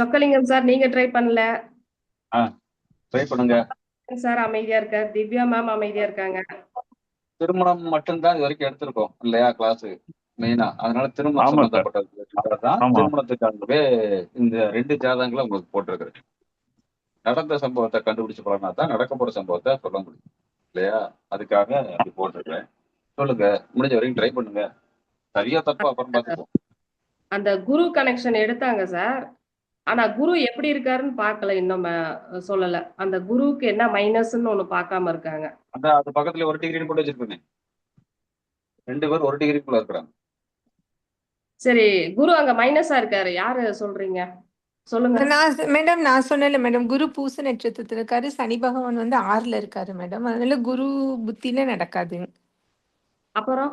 Chockalingam sir நீங்க try பண்ணல. Try பண்ணுங்க. சார் அமைதியா இருக்கார். திவ்யா மேம் அமைதியா இருக்காங்க. திருமணம் மட்டும்தான் இது வரைக்கும் எடுத்திருக்கோம் இல்லையா கிளாஸ் மெயினா அதனால திருமணம் ஆமா சார். சம்பந்தப்பட்டது தான் ஆமா. திருமணத்துக்காகவே இந்த ரெண்டு ஜாதகங்களை உங்களுக்கு போட்டிருக்கிறேன் நடந்த சம்பவத்தை கண்டுபிடிச்சு பழனா தான் நடக்க போற சம்பவத்தை சொல்ல முடியும் இல்லையா? அதுக்காக அப்படி போட்டிருக்கேன் சொல்லுங்க முடிஞ்ச வரைக்கும் ட்ரை பண்ணுங்க. சரியா தப்பா அப்புறம் பார்த்துப்போம் அந்த குரு கனெக்ஷன் எடுத்தாங்க சார். ஆனா குரு எப்படி இருக்காருன்னு பார்க்கல இன்னும் சொல்லல. அந்த குருவுக்கு என்ன மைனஸ்ன்னு ஒண்ணு பார்க்காம இருக்காங்க. அந்த அது பக்கத்துல ஒரு டிகிரி போட்டு வச்சிருக்கேன் ரெண்டு பேரும் ஒரு டிகிரிக்குள்ள இருக்கிறாங்க. சரி குரு அங்க மைனஸா இருக்காரு. யாரு சொல்றீங்க? சொல்லுங்க. நான் மேடம் நான் சொன்னேன்ல மேடம் குரு பூச நட்சத்திரத்துல இருக்காரு. சனி பகவான் வந்து ஆறுல இருக்காரு மேடம் அதனால குரு புத்தியில நடக்காது அப்புறம்?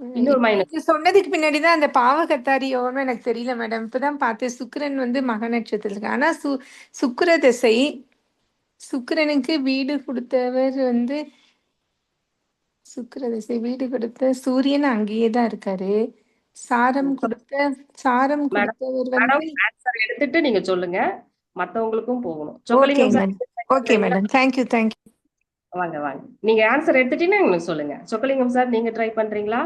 இன்னொரு சொன்னதுக்கு பின்னாடி தான் அந்த பாவகத்தாரி யோகம் எனக்கு தெரியல மேடம். இப்பதான் பார்த்தேன். சுக்கிரன் வந்து மக நட்சத்திரம் இருக்கு ஆனா சு சுக்கிர திசை சுக்கிரனுக்கு வீடு கொடுத்தவர் வந்து சுக்கிர திசை வீடு கொடுத்த சூரியன் அங்கேயே தான் இருக்காரு. சாரம் கொடுத்த சாரம் கொடுத்தவர் எடுத்துட்டு நீங்க சொல்லுங்க. மத்தவங்களுக்கும் போகணும். Okay Chockalingam sir madam. Okay madam. Thank you thank you வாங்க வாங்க. நீங்க ஆன்சர் எடுத்துட்டீங்கன்னா எங்களுக்கு சொல்லுங்க. சொக்கலிங்கம் சார் நீங்க ட்ரை பண்றீங்களா?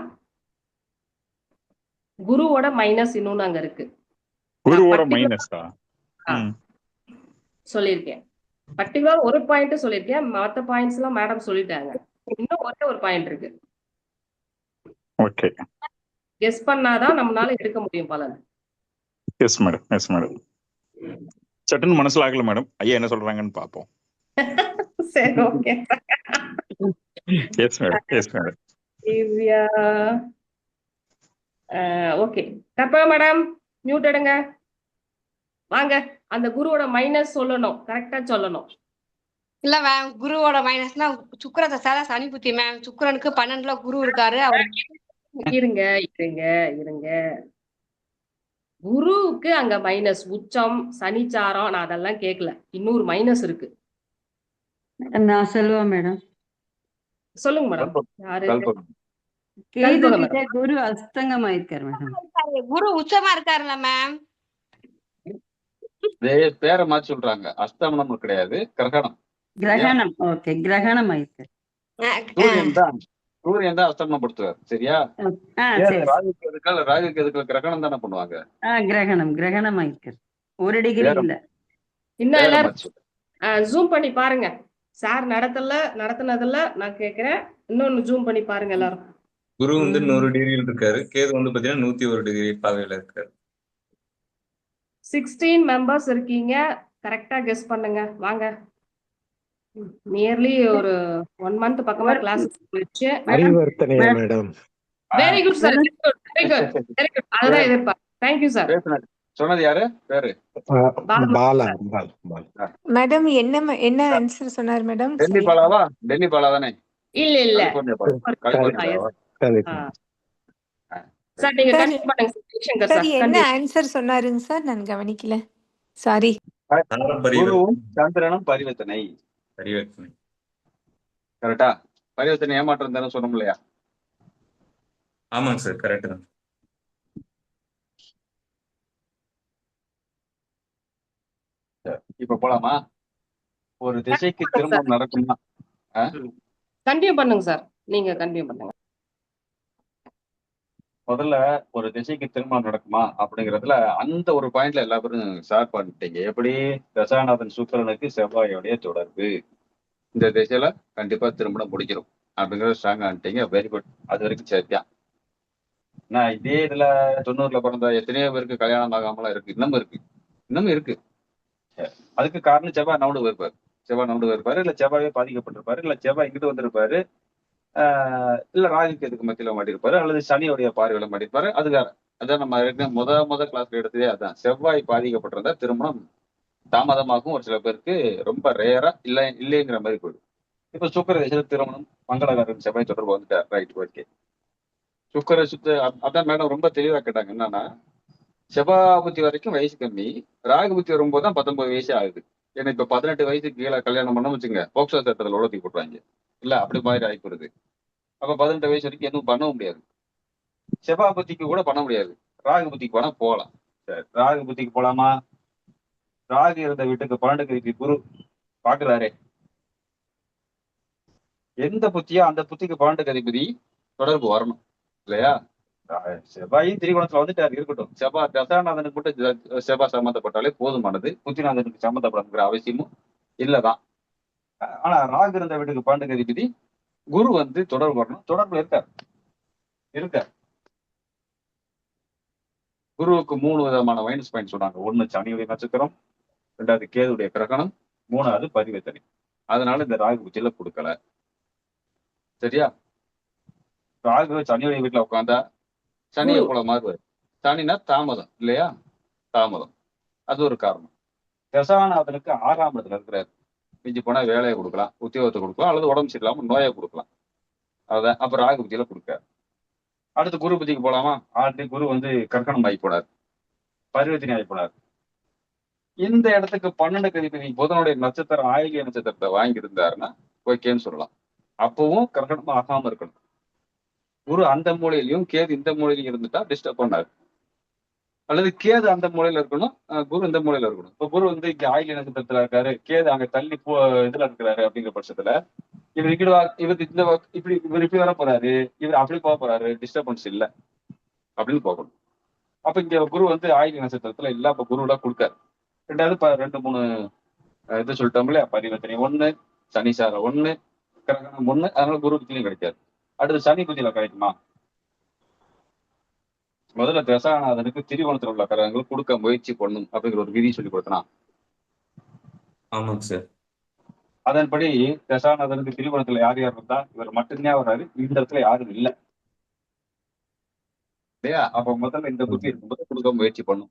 குருவோட மைனஸ் இன்னொன்னு அங்க இருக்கு. குருவோட மைனஸா. சொல்லியிருக்கேன். பர்டிகுலர் ஒரு பாயிண்ட் சொல்லியிருக்கேன். மத்த பாயிண்ட்ஸ் எல்லாம் மேடம் சொல்லிட்டாங்க. இன்னும் ஒரே ஒரு பாயிண்ட் இருக்கு. ஓகே கெஸ் பண்ணாதான் நம்மளால எடுக்க முடியும் பலன் எஸ் மேடம் எஸ் மேடம் சட்டுன்னு மனசுல ஆகல மேடம் ஐயா என்ன சொல்றாங்கன்னு பார்ப்போம் சரி okay yes madam yes madam Divya okay தப்பா மேடம் மியூட் எடுங்க. வாங்க. அந்த குருவோட மைனஸ் சொல்லணும். கரெக்டா சொல்லணும். இல்ல மேம் குருவோட மைனஸ்னா சுக்கிர தசால சனி புத்தி மேம் சுக்கிரனுக்கு பன்னெண்டுல குரு இருக்காரு. அவர் இருங்க இருங்க இருங்க. குருவுக்கு அங்க மைனஸ் உச்சம் சனிச்சாரம். நான் அதெல்லாம் கேட்கல இன்னொரு மைனஸ் இருக்கு. நான் செல்வா மேடம் சொல்லுங்க மேடம் யாரு? கேது குரு அஸ்தங்கம் மேடம். குரு உச்சமா இருக்காருல்ல மேம்? பேரை மாத்தி சொல்றாங்க. அஸ்தமனம் கிடையாது கிரகணம். கிரகணம். ஓகே கிரகணம் ஆயிருக்காரு சூரியன் தான். சூரியன் தான் அஸ்தமனம் படுத்துவார் சரியா ராகுக்கு எதுக்கால் ராகுக்கு எதுக்கால் கிரகணம் தானே பண்ணுவாங்க? கிரகணம் கிரகணம் ஆயிருக்காரு ஒரு டிகிரி இல்ல. இன்னும் எல்லாரும். ஜூம் பண்ணி பாருங்க. சார் நடத்தல நடத்துனதுல நான் கேக்குறேன். இன்னொன்னு ஜூம் பண்ணி பாருங்க எல்லாரும். குரு வந்து நூறு டிகிரியில் இருக்காரு. கேது வந்து பாத்தீங்கன்னா நூத்தி ஒரு டிகிரி பாவையில இருக்காரு. சிக்ஸ்டீன் மெம்பர்ஸ் இருக்கீங்க. கரெக்டா கெஸ் பண்ணுங்க. வாங்க. நியர்லி ஒரு ஒன் மந்த் பக்கமா கிளாஸ் போயிடுச்சு madam very good sir very good very good very good அதுதான் எதிர்பார்ப்பேன் தேங்க்யூ சார் சொன்னது யாரு? பேரு பாலா. மேடம் என்ன என்ன ஆன்சர் சொன்னார் மேடம் டெல்லி பாலாவா? டெல்லி பாலா தானே? இல்ல இல்ல? சார் நீங்க கண்டிப்பா பண்ணுங்க சார் சார். என்ன ஆன்சர் சொன்னாருங்க சார்? நான் கவனிக்கல. சாரி சந்திரனும் பரிவர்த்தனை. பரிவர்த்தனை. கரெக்டா பரிவர்த்தனை ஏமாற்றம் தானே சொன்னோம் இல்லையா? ஆமாங்க சார் கரெக்ட் தான். இப்ப போலாமா? ஒரு திசைக்கு திருமணம் நடக்குமா? கண்டினியூ பண்ணுங்க சார். நீங்க கண்டினியூ பண்ணுங்க. முதல்ல ஒரு திசைக்கு திருமணம் நடக்குமா அப்படிங்கறதுல அந்த ஒரு பாயிண்ட்ல எல்லா பேரும் ஷேர் பண்ணிட்டீங்க. எப்படி? தசாநாதன் சுக்கிரனுக்கு செவ்வாயோடைய தொடர்பு. இந்த திசையில கண்டிப்பா திருமணம் முடிக்கிறோம் அப்படிங்கறத ஸ்ட்ராங் ஆனிட்டீங்க வெரி குட் அது வரைக்கும் சரியா நான் இதே இதுல தொண்ணூறுல பிறந்த எத்தனையோ பேருக்கு கல்யாணம் ஆகாமலாம் இருக்கு. இன்னமும் இருக்கு. இன்னமும் இருக்கு. அதுக்கு காரணம் செவ்வாய் நவுண்டு இருப்பாரு. செவ்வாய் நோண்டு இருப்பாரு இல்ல செவ்வாயே பாதிக்கப்பட்டிருப்பாரு இல்ல செவ்வாய் இங்கிட்டு வந்திருப்பாரு ஆஹ் இல்ல ராகுக்கு எதுக்கு மத்தியில மாட்டிருப்பாரு அல்லது சனியோடைய பார்வையில மாட்டிருப்பாரு அது வேற அதான் நம்ம ஏற்கனவே முத முத கிளாஸ்ல எடுத்ததே அதான். செவ்வாய் பாதிக்கப்பட்டிருந்தா திருமணம் தாமதமாகவும் ஒரு சில பேருக்கு ரொம்ப ரேரா இல்ல இல்லைங்கிற மாதிரி போயிடும். இப்ப சுக்கர திசையில திருமணம் மங்களகாரன் செவ்வாய் தொடர்பு வந்துட்டார். ரைட் ஓகே சுக்கர சுத்த அதான் மேடம் ரொம்ப தெளிவா கேட்டாங்க. என்னன்னா செவ்வாய் புத்தி வரைக்கும் வயசு கம்மி ராகு புத்தி வரும்போது தான் பத்தொன்பது வயசே ஆகுது. ஏன்னா இப்ப பதினெட்டு வயசுக்கு கீழே கல்யாணம் பண்ண வச்சுங்க போக்சோ சட்டத்துல உலகத்தி போட்டுறாங்க இல்ல அப்படி மாதிரி ஆயிப்போகுது அப்ப பதினெட்டு வயசு வரைக்கும் எதுவும் பண்ண முடியாது. செவ்வாய் புத்திக்கு கூட பண்ண முடியாது. ராகு புத்திக்கு வேணா போகலாம். சரி ராகு புத்திக்கு போலாமா? ராகு இருந்த வீட்டுக்கு பன்னெண்டு கதிக்கு குரு பாக்குறாரே. எந்த புத்தியோ அந்த புத்திக்கு பன்னெண்டு கதிபதி தொடர்பு வரணும். இல்லையா? செவ்வாயும் திரிகோணத்துல வந்துட்டாரு இருக்கட்டும். செவ்வாய் தசாநாதனுக்கு மட்டும் செவ்வா செவ்வாய் சம்மந்தப்பட்டாலே போதுமானது. புத்திநாதனுக்கு சம்மந்தப்படணுங்கிற அவசியமும் இல்லதான். ஆனா ராகு இருந்த வீட்டுக்கு பாண்டு கதிபதி குரு வந்து தொடர்பு வரணும். தொடர்புல இருக்கார். இருக்கார். குருவுக்கு மூணு விதமான மைனஸ் பாயிண்ட் சொன்னாங்க. ஒண்ணு சனியுடைய நட்சத்திரம் ரெண்டாவது கேதுடைய கிரகணம் மூணாவது பரிவர்த்தனை. அதனால இந்த ராகு புத்தியில கொடுக்கல. சரியா? ராகு சனியுடைய வீட்டுல உட்காந்தா சனியை குரு. போல மாறுவார் சனினா தாமதம் இல்லையா? தாமதம். அது ஒரு காரணம். தசாநாதனுக்கு ஆறாம் இடத்துல இருக்கிறார். மிஞ்சி போனா வேலையை கொடுக்கலாம் உத்தியோகத்தை கொடுக்கலாம் அல்லது உடம்பு சரியில்லாம நோயை கொடுக்கலாம். அதான் அப்ப ராகு புத்தியில கொடுக்காரு அடுத்து குரு புத்திக்கு போலாமா? ஆல்ரெடி குரு வந்து கற்கணம் ஆகி போனார். பரிவர்த்தனை ஆகி போனார். இந்த இடத்துக்கு பன்னெண்டு கதிபதி புதனுடைய நட்சத்திரம் ஆயிலிய நட்சத்திரத்தை வாங்கி இருந்தாருன்னா ஓகேன்னு சொல்லலாம். அப்பவும் கற்கணம் ஆகாம இருக்கணும். குரு அந்த மூலையிலையும் கேது இந்த மூலையிலையும் இருந்துட்டா டிஸ்டர்ப் பண்ணாரு. அல்லது கேது அந்த மூலையில இருக்கணும் குரு இந்த மூலையில இருக்கணும். இப்ப குரு வந்து இங்க ஆயில் நட்சத்திரத்துல இருக்காரு கேது அங்க தள்ளி போ இதுல இருக்கிறாரு அப்படிங்கிற பட்சத்துல இவர் இங்கிட்டு வா- இவர் இந்த இப்படி இவர் இப்படி வர போறாரு இவர் அப்படி போக போறாரு டிஸ்டர்பன்ஸ் இல்ல அப்படின்னு போகணும். அப்ப இங்க குரு வந்து ஆயில் நட்சத்திரத்துல இல்ல அப்ப குருவில கொடுக்காரு. ரெண்டாவது ரெண்டு மூணு இதை இது சொல்லிட்டோம் இல்லையா? பரிவர்த்தனை ஒண்ணு சனிசாரம் ஒண்ணு கிரகணம் ஒண்ணு அதனால குரு கிடைக்காது. அடுத்து சனி புத்தியில கிடைக்குமா முதல்ல தசாநாதனுக்கு திரிகோணத்தில் உள்ள கிரகங்கள் கொடுக்க முயற்சி பண்ணும் அப்படிங்கிற ஒரு விதி சொல்லி கொடுத்தனா? ஆமாங்க சார். அதன்படி தசாநாதனுக்கு திரிகோணத்துல யார் யார் இருந்தா இவர் மட்டும்தான் வர்றாரு இந்த இடத்துல யாரும் இல்ல. இல்லையா? அப்ப முதல்ல இந்த புத்தி இருக்கும்போது கொடுக்க முயற்சி பண்ணும்.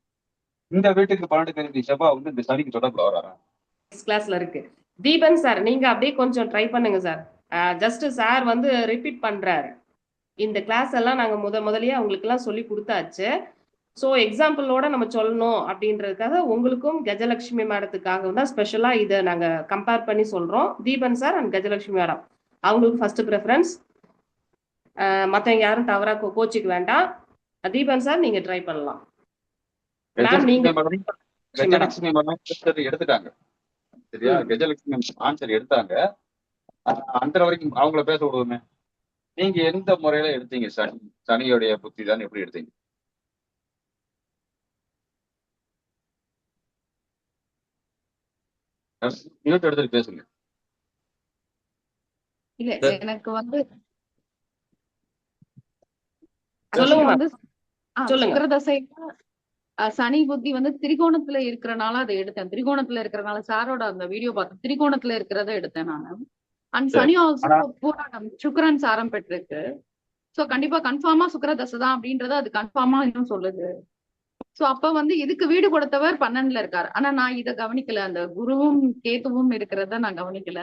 இந்த வீட்டுக்கு பன்னெண்டு கருதி செவ்வா வந்து இந்த சனிக்கு தொடர்புல வராரா கிளாஸ்ல இருக்கு. தீபன் சார் நீங்க அப்படியே கொஞ்சம் ட்ரை பண்ணுங்க சார் ஜஸ்ட் சார் வந்து ரிப்பீட் பண்றாரு. இந்த கிளாஸ் எல்லாம் நாங்க முத முதல்லயே அவங்களுக்கு எல்லாம் சொல்லி கொடுத்தாச்சு. ஸோ எக்ஸாம்பிளோட நம்ம சொல்லணும் அப்படின்றதுக்காக உங்களுக்கும் கஜலட்சுமி மேடத்துக்காக தான் ஸ்பெஷலா இதை நாங்க கம்பேர் பண்ணி சொல்றோம். Deepan sir and Gajalakshmi madam அவங்களுக்கு ஃபர்ஸ்ட் ப்ரிஃபரன்ஸ் மற்றவங்க யாரும் தவறா கோச்சிக்க வேண்டாம். தீபன் சார் நீங்க ட்ரை பண்ணலாம். மேம் நீங்க கஜலட்சுமி மேடம் எடுத்துட்டாங்க. சரியா? கஜலட்சுமி ஆன்சர் எடுத்தாங்க. அந்த வரைக்கும் அவங்கள பேச விடுவோமே. நீங்க எந்த முறையில எடுத்தீங்க? சனி சனியோடைய புத்தி தான் எப்படி எடுத்தீங்க? மியூட் எடுத்துட்டு பேசுங்க. இல்ல. எனக்கு வந்து சனி புத்தி வந்து திரிகோணத்துல இருக்கிறனால அதை எடுத்தேன். திரிகோணத்துல இருக்கிறனால சாரோட அந்த வீடியோ பார்த்தேன் திரிகோணத்துல இருக்கிறத எடுத்தேன் நானு. அண்ட். சனி ஆல்சோ பூராடம் சுக்கிரன் சாரம் பெற்றிருக்கு. சோ கண்டிப்பா கன்ஃபார்மா சுக்கிரதசை தான் அப்படின்றத அது கன்ஃபார்மா இன்னும் சொல்லுது. சோ அப்ப வந்து இதுக்கு வீடு கொடுத்தவர் பன்னெண்டுல இருக்காரு. ஆனா நான் இத கவனிக்கல. அந்த குருவும் கேத்துவும் இருக்கிறத நான் கவனிக்கல.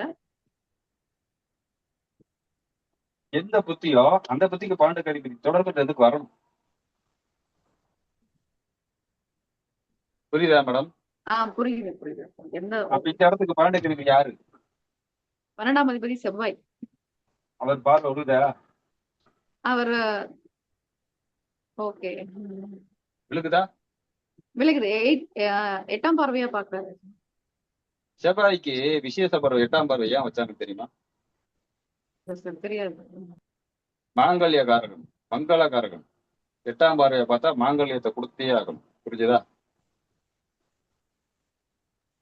எந்த புத்தியோ அந்த புத்திக்கு பன்னெண்டு கதிபதி தொடர்பு எதுக்கு வரணும்? புரியுதா மேடம்? ஆஹ் புரியுது புரியுது. எந்த அப்ப இந்த இடத்துக்கு பன்னெண்டு கதிபதி யாரு? பன்னெண்டாம் அதிபதி செவ்வாய். அவர் பார்வை விழுதா அவர் ஓகே. விழுகுதா? அஹ் எட்டாம் பார்வையா பாக்குறாரு. செவ்வாய்க்கு விசேஷ பருவம் எட்டாம் பருவம் ஏன் வச்சாங்க தெரியுமா? தெரியாது மாங்கல்ய காரகம் மங்கள காரகம் எட்டாம் பார்வையை பார்த்தா மாங்கல்யத்தை கொடுத்தே ஆகணும். புரிஞ்சுதா?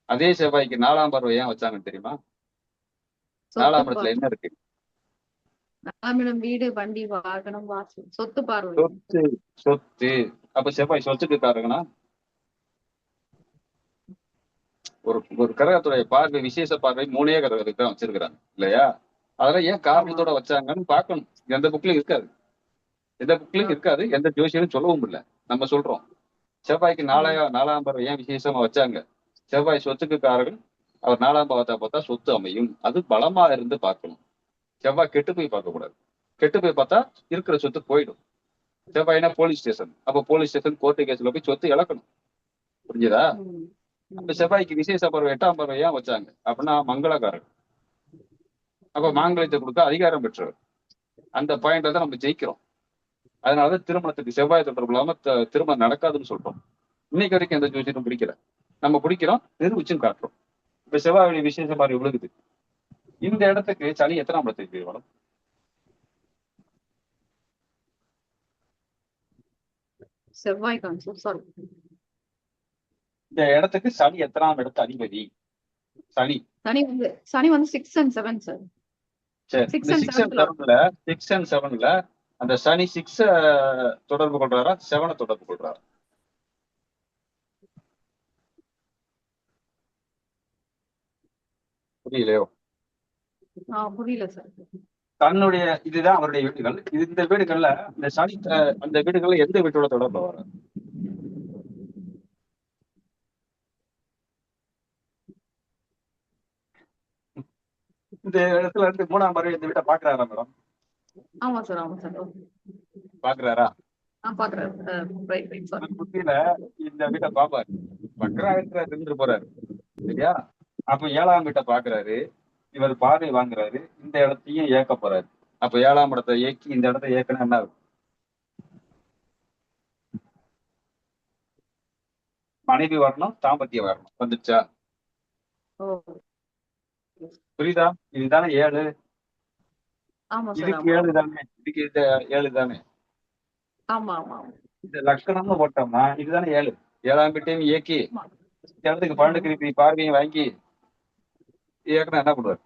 அதே செவ்வாய்க்கு நாலாம் பார்வை ஏன் வச்சாங்கன்னு தெரியுமா? நாலாம் இடத்துல என்ன இருக்கு? நாலாம் இடம் வீடு வண்டி வாகனம் வாசல். சொத்து பார்வை. சொத்து சொத்து. அப்ப செவ்வாய் சொத்துக்கு காரகனா? ஒரு ஒரு கிரகத்துடைய பார்வை விசேஷ பார்வை மூணே கிரகத்துக்கு தான் வச்சிருக்கிறாங்க. இல்லையா? அதெல்லாம் ஏன் காரணத்தோட வச்சாங்கன்னு பார்க்கணும். எந்த புக்லயும் இருக்காது. எந்த புக்லயும் இருக்காது. எந்த ஜோசியரும் சொல்லவும் இல்லை. நம்ம சொல்றோம். செவ்வாய்க்கு நாலாயா நாலாம் பார்வை ஏன் விசேஷமா வச்சாங்க? செவ்வாய் சொத்துக்கு காரகன் அவர் நாலாம் பாவத்தை பார்த்தா சொத்து அமையும். அது பலமா இருந்து பார்க்கணும். செவ்வாய் கெட்டு போய் பார்க்க கூடாது கெட்டு போய் பார்த்தா இருக்கிற சொத்து போயிடும். செவ்வாய்னா போலீஸ் ஸ்டேஷன் அப்ப போலீஸ் ஸ்டேஷன் கோர்ட்டு கேஸ்ல போய் சொத்து இழக்கணும். புரிஞ்சுதா. அப்ப செவ்வாய்க்கு விசேஷ பருவம் எட்டாம் பருவம் ஏன் வச்சாங்க? அப்படின்னா மங்களகாரன் அப்ப மாங்கல்யத்தை கொடுக்க அதிகாரம் பெற்றவர். அந்த பாயிண்ட்ல தான் நம்ம ஜெயிக்கிறோம். அதனாலதான் திருமணத்துக்கு செவ்வாய் தொடர்பு இல்லாம திருமணம் நடக்காதுன்னு சொல்றோம். இன்னைக்கு வரைக்கும் எந்த ஜோசியரும் பிடிக்கல. நம்ம பிடிக்கிறோம் நிரூபிச்சும் காட்டுறோம். இப்ப செவ்வாய் விசேஷம் மாதிரி விழுகுது. இந்த இடத்துக்கு சனி எத்தனாம் இடத்துக்கு வரும்? செவ்வாய் இந்த இடத்துக்கு சனி எத்தனாம் இடத்து அதிபதி? சனி. சனி வந்து சனி வந்து six and seven sir six and செவன்ல அந்த சனி சிக்ஸ் தொடர்பு கொள்றாரா? செவனை தொடர்பு கொள்றாரா? புரியலையோ? புரியல சார் தன்னுடைய இதுதான் அவருடைய வீடுகள். இது இந்த வீடுகள்ல இந்த சனி அந்த வீடுகள்ல எந்த வீட்டோட தொடர்பு வர இந்த இடத்துல இருந்து மூணாம் முறை இந்த வீட்டை பாக்குறாரா மேடம்? ஆமா சார் ஆமா சார் பாக்குறாரா? புத்தியில இந்த வீட்டை பாப்பாரு. பக்கரா இருக்கிற இருந்துட்டு போறாரு. சரியா? அப்ப ஏழாம் வீட்டை பாக்குறாரு. இவர் பார்வை வாங்குறாரு. இந்த இடத்தையும் ஏக்க போறாரு. அப்ப ஏழாம் இடத்தை ஏக்கி இந்த இடத்தை ஏக்கணும் என்ன ஆகும்? மனைவி வரணும் தாம்பத்தியம் வரணும். வந்துச்சா புரியுதா? இதுதானே ஏழு? இதுக்கு ஏழு தானே? இதுக்கு இந்த ஏழு தானே? இந்த லக்கணம்னு போட்டோம்னா இதுதானே ஏழு? ஏழாம் வீட்டையும் இயக்கி. இந்த இடத்துக்கு பன்னெண்டு கிருப்பி பார்வையும் வாங்கி இயக்கணும் என்ன பண்ணுவார்?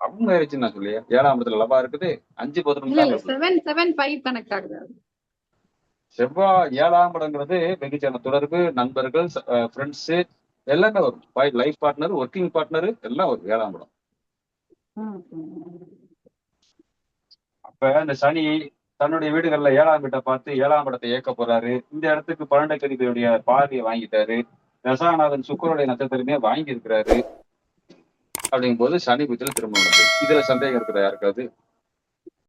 லவ் மேரேஜா நான் சொல்லியா ஏழாம் இடத்துல லவா இருக்குது. அஞ்சு பதினொன்று. செவ்வாய் ஏழாம் இடங்கிறது வெகுஜன தொடர்பு நண்பர்கள் ஃப்ரெண்ட்ஸ் எல்லாமே வரும். லைஃப் பார்ட்னர் ஒர்க்கிங் பார்ட்னர் எல்லாம் வரும் ஏழாம் இடம். அப்ப இந்த சனி தன்னுடைய வீடுகள்ல ஏழாம் வீட்டை பார்த்து ஏழாம் படத்தை இயக்க போறாரு. இந்த இடத்துக்கு பன்னெண்டு கதிபதியுடைய பார்வையை வாங்கிட்டாரு. தசாநாதன் சுக்கரனுடைய நட்சத்திரமே வாங்கி இருக்கிறாரு அப்படிங்கும் போது சனி புத்தில திரும்ப இதுல சந்தேகம் இருக்கிற யாருக்காவது?